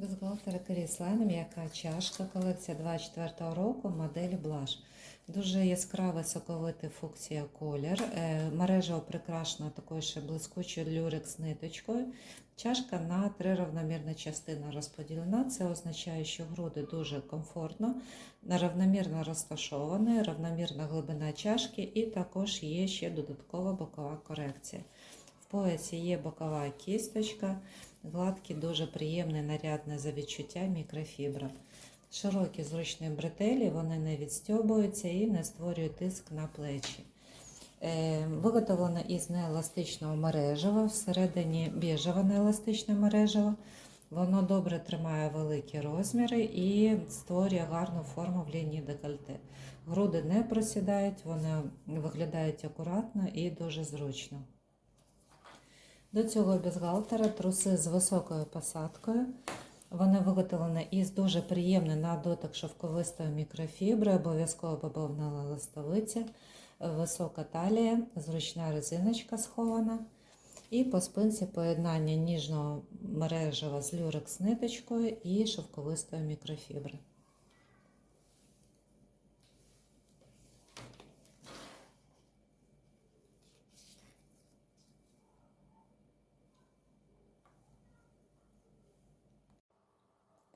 Бюстгальтер Кріслайн, м'яка чашка, колекція 24 року, модель Блаш. Дуже яскравий соковитий фуксія колір. Е, Мережа прикрашена такою ще блискучою люрекс ниточкою. Чашка на три рівномірні частини розподілена. Це означає, що груди дуже комфортно, рівномірно розташовані, рівномірна глибина чашки і також є ще додаткова бокова корекція. Поясі є бокова кісточка. Гладкий, дуже приємний, нарядний за відчуття мікрофібра. Широкі зручні бретелі, вони не відстьобуються і не створюють тиск на плечі. Е, Виготовлено із нееластичного мережева, всередині біжеве нееластичне мережево. Воно добре тримає великі розміри і створює гарну форму в лінії декольте. Груди не просідають, вони виглядають акуратно і дуже зручно. До цього бюстгальтера труси з високою посадкою. Вони виготовлені із дуже приємною на дотик шовковистої мікрофібри, обов'язково бавовнала листовиця, висока талія, зручна резиночка схована. І по спинці поєднання ніжного мережева з люрекс ниточкою і шовковистої мікрофібри.